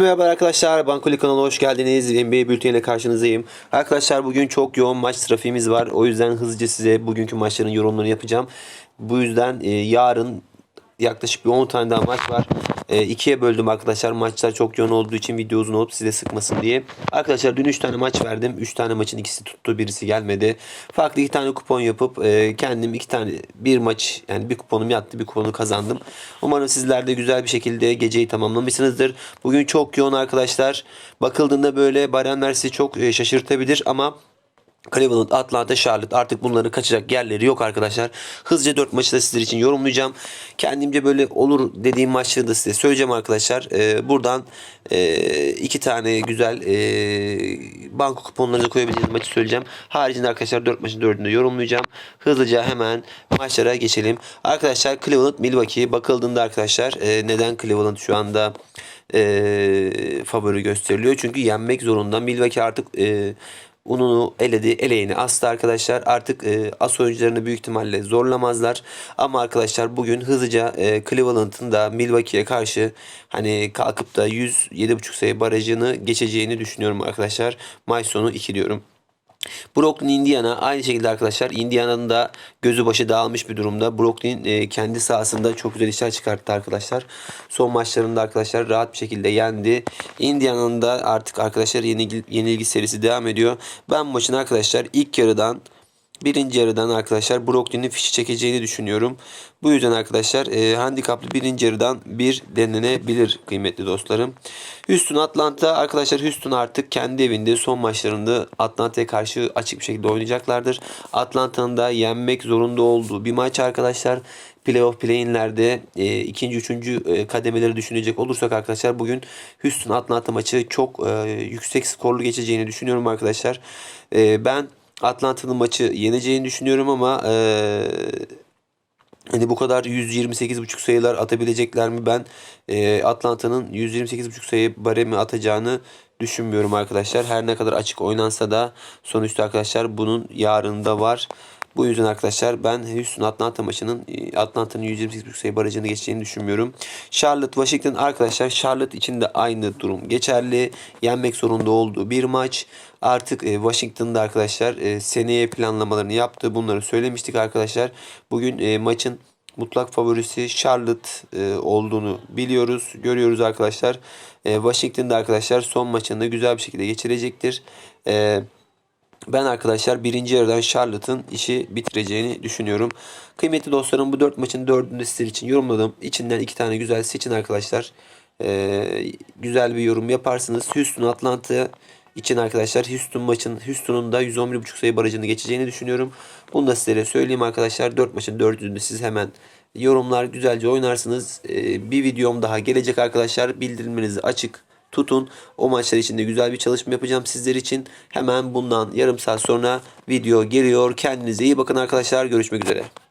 Merhaba arkadaşlar, Bankoli kanalına hoş geldiniz. NBA bülteniyle karşınızdayım. Arkadaşlar bugün çok yoğun maç trafiğimiz var. O yüzden hızlıca size bugünkü maçların yorumlarını yapacağım. Bu yüzden e, yarın yaklaşık bir 10 tane daha maç var. E, ikiye böldüm arkadaşlar. Maçlar çok yoğun olduğu için video uzun olup size sıkmasın diye. Arkadaşlar dün 3 tane maç verdim. 3 tane maçın ikisi tuttu, birisi gelmedi. Farklı 2 tane kupon yapıp e, kendim 2 tane bir maç yani bir kuponum yattı, bir kuponu kazandım. Umarım sizler de güzel bir şekilde geceyi tamamlamışsınızdır. Bugün çok yoğun arkadaşlar. Bakıldığında böyle barenler sizi çok e, şaşırtabilir ama Cleveland, Atlanta, Charlotte artık bunların kaçacak yerleri yok arkadaşlar. Hızlıca 4 maçı da sizler için yorumlayacağım. Kendimce böyle olur dediğim maçları da size söyleyeceğim arkadaşlar. Ee, buradan e, iki tane güzel e, banko kuponlarınızı koyabileceğiniz maçı söyleyeceğim. Haricinde arkadaşlar 4 maçın 4'ünü de yorumlayacağım. Hızlıca hemen maçlara geçelim. Arkadaşlar Cleveland, Milwaukee bakıldığında arkadaşlar e, neden Cleveland şu anda e, favori gösteriliyor? Çünkü yenmek zorunda. Milwaukee artık e, ununu eledi, eleğini astı arkadaşlar. Artık e, as oyuncularını büyük ihtimalle zorlamazlar. Ama arkadaşlar bugün hızlıca e, Cleveland'ın da Milwaukee'ye karşı hani kalkıp da 100 7.5 sayı barajını geçeceğini düşünüyorum arkadaşlar. Maç sonu 2 diyorum. Brooklyn Indiana aynı şekilde arkadaşlar Indiana'nın da gözü başı dağılmış bir durumda. Brooklyn e, kendi sahasında çok güzel işler çıkarttı arkadaşlar. Son maçlarında arkadaşlar rahat bir şekilde yendi. Indiana'nın da artık arkadaşlar yenilgi, yenilgi serisi devam ediyor. Ben maçın arkadaşlar ilk yarıdan Birinci yarıdan arkadaşlar Brooklyn'in fişi çekeceğini düşünüyorum. Bu yüzden arkadaşlar e, handikaplı birinci yarıdan bir denenebilir kıymetli dostlarım. Houston Atlanta arkadaşlar Houston artık kendi evinde son maçlarında Atlanta'ya karşı açık bir şekilde oynayacaklardır. Atlanta'nın da yenmek zorunda olduğu bir maç arkadaşlar. Playoff play-in'lerde e, ikinci, üçüncü e, kademeleri düşünecek olursak arkadaşlar bugün Houston Atlanta maçı çok e, yüksek skorlu geçeceğini düşünüyorum arkadaşlar. E, ben Atlanta'nın maçı yeneceğini düşünüyorum ama eee hani bu kadar 128.5 sayılar atabilecekler mi? Ben eee, Atlanta'nın 128.5 sayı baremi atacağını düşünmüyorum arkadaşlar. Her ne kadar açık oynansa da sonuçta arkadaşlar bunun yarında var. Bu yüzden arkadaşlar ben Houston Atlanta maçının e, Atlanta'nın 128.5 sayı barajını geçeceğini düşünmüyorum. Charlotte Washington arkadaşlar Charlotte için de aynı durum geçerli. Yenmek zorunda olduğu bir maç. Artık e, Washington'da arkadaşlar e, seneye planlamalarını yaptı. Bunları söylemiştik arkadaşlar. Bugün maçın mutlak favorisi Charlotte olduğunu biliyoruz, görüyoruz arkadaşlar. Washington'da arkadaşlar son maçını güzel bir şekilde geçirecektir. E, ben arkadaşlar birinci yarıdan Charlotte'ın işi bitireceğini düşünüyorum. Kıymetli dostlarım bu dört maçın dördünü de sizler için yorumladım. İçinden iki tane güzel seçin arkadaşlar. Ee, güzel bir yorum yaparsınız. Houston Atlanta için arkadaşlar Houston maçın Houston'un da 111.5 sayı barajını geçeceğini düşünüyorum. Bunu da sizlere söyleyeyim arkadaşlar. 4 maçın 4'ünü siz hemen yorumlar güzelce oynarsınız. Ee, bir videom daha gelecek arkadaşlar. Bildirimlerinizi açık tutun. O maçlar için de güzel bir çalışma yapacağım sizler için. Hemen bundan yarım saat sonra video geliyor. Kendinize iyi bakın arkadaşlar. Görüşmek üzere.